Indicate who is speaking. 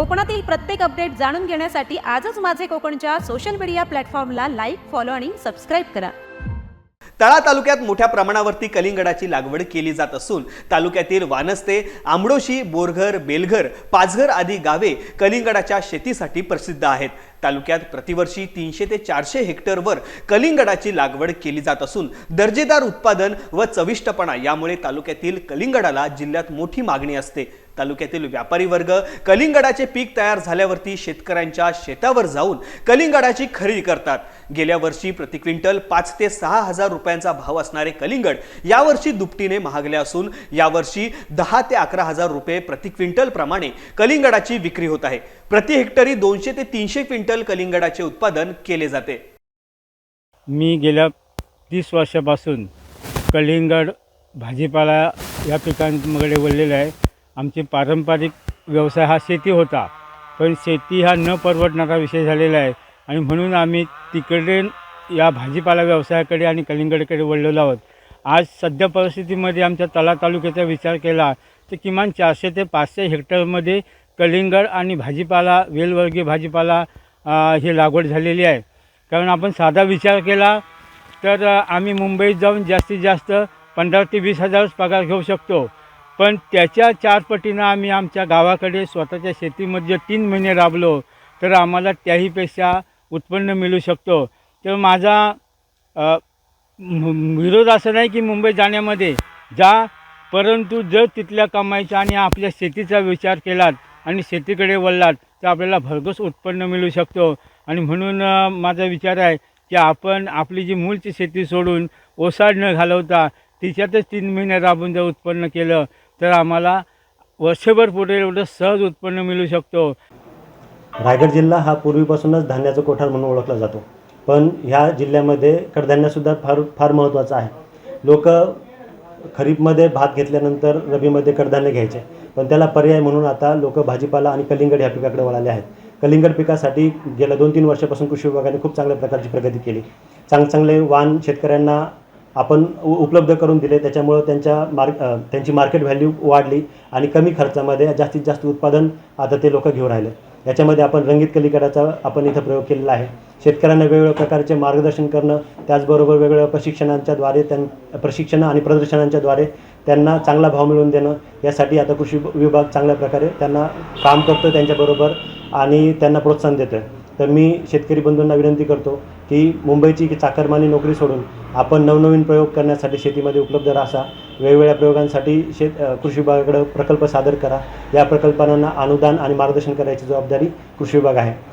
Speaker 1: कोकणातील प्रत्येक अपडेट जाणून घेण्यासाठी आजच माझे कोकणच्या सोशल मीडिया प्लॅटफॉर्मला लाईक फॉलो आणि सबस्क्राईब करा.
Speaker 2: तळा तालुक्यात मोठ्या प्रमाणावरती कलिंगडाची लागवड केली जात असून तालुक्यातील वानस्ते आंबडोशी बोरघर बेलघर पाचघर आदी गावे कलिंगडाच्या शेतीसाठी प्रसिद्ध आहेत. तालुक्यात प्रतिवर्षी तीनशे ते चारशे हेक्टरवर कलिंगडाची लागवड केली जात असून दर्जेदार उत्पादन व चविष्टपणा यामुळे तालुक्यातील कलिंगडाला जिल्ह्यात मोठी मागणी असते. तालुक्यातील व्यापारी वर्ग कलिंगडाचे पीक तयार झाल्यावरती शेतकऱ्यांच्या शेतावर जाऊन कलिंगडाची खरेदी करतात. गेल्या वर्षी प्रति क्विंटल पाच ते सहा हजार रुपयांचा भाव असणारे कलिंगड यावर्षी दुपटीने महागले असून यावर्षी दहा ते अकरा हजार रुपये प्रति क्विंटल प्रमाणे कलिंगडाची विक्री होत आहे. प्रति हेक्टरी दोनशे ते तीनशे क्विंटल कलिंगडाचे उत्पादन केले जाते.
Speaker 3: मी गेल्या तीस वर्षापासून कलिंगड भाजीपाला या पिकांकडे वळलेला आहे. आमचे पारंपरिक व्यवसाय हा शेती होता. पण शेती हा न परवडणारा विषय झालेला आहे. आणि म्हणून आम्ही तिकडे या भाजीपाला व्यवसायाकडे आणि कलिंगडकडे वळलेलो आहोत. आज सध्या परिस्थितीमध्ये आमच्या तला तालुक्याचा विचार केला तर किमान चारशे ते पाचशे हेक्टरमध्ये कलिंगड आणि भाजीपाला वेलवर्गीय भाजीपाला ही लागवड झालेली आहे. कारण आपण साधा विचार केला तर आम्ही मुंबईत जाऊन जास्तीत जास्त पंधरा ते वीस हजारच पगार घेऊ शकतो. पण त्याच्या चार पटीनं आम्ही आमच्या गावाकडे स्वतःच्या शेतीमध्ये जर तीन महिने राबलो तर आम्हाला त्याहीपेक्षा उत्पन्न मिळू शकतो. तर माझा विरोध असं नाही की मुंबई जाण्यामध्ये जा परंतु जर तिथल्या कमाईचा आणि आपल्या शेतीचा विचार केलात आणि शेतीकडे वळलात तर आपल्याला भरघोस उत्पन्न मिळू शकतो. आणि म्हणून माझा विचार आहे की आपण आपली जी मूळची शेती सोडून ओसाड न घालवता तिच्यातच तीन महिने राबून जर उत्पन्न केलं तर आम्हाला वर्षभर पुढे एवढं सहज उत्पन्न मिळू शकतो.
Speaker 4: रायगड जिल्हा हा पूर्वीपासूनच धान्याचा कोठार म्हणून ओळखला जातो. पण ह्या जिल्ह्यामध्ये कडधान्यसुद्धा फार फार महत्त्वाचं आहे. लोक खरीपमध्ये भात घेतल्यानंतर रबीमध्ये कडधान्य घ्यायचे. पण त्याला पर्याय म्हणून आता लोक भाजीपाला आणि कलिंगड ह्या पिकाकडे वळाले आहेत. कलिंगड पिकासाठी गेल्या दोन तीन वर्षापासून कृषी विभागाने खूप चांगल्या प्रकारची प्रगती केली. चांग चांगले वाण शेतकऱ्यांना आपण उ उपलब्ध करून दिले. त्याच्यामुळं त्यांच्या मार्क त्यांची मार्केट व्हॅल्यू वाढली आणि कमी खर्चामध्ये जास्तीत जास्त उत्पादन आता ते लोक घेऊन राहिले. याच्यामध्ये आपण रंगीत कलिकडाचा आपण इथं प्रयोग केलेला आहे. शेतकऱ्यांना वेगवेगळ्या प्रकारचे मार्गदर्शन करणं त्याचबरोबर वेगवेगळ्या प्रशिक्षणांच्याद्वारे त्यां प्रशिक्षण आणि प्रदर्शनांच्याद्वारे त्यांना चांगला भाव मिळवून देणं यासाठी आता कृषी विभाग चांगल्या प्रकारे त्यांना काम करतो त्यांच्याबरोबर आणि त्यांना प्रोत्साहन देतं तर मी शेतकरी बंधूंना विनंती करतो की मुंबईची चाकरमानी नोकरी सोडून आपण नवनवीन प्रयोग करण्यासाठी शेतीमध्ये उपलब्ध राहा. वेगवेगळ्या प्रयोगांसाठी शेत कृषी विभागाकडे प्रकल्प सादर करा. या प्रकल्पांना अनुदान आणि मार्गदर्शन करायची जबाबदारी कृषी विभाग आहे.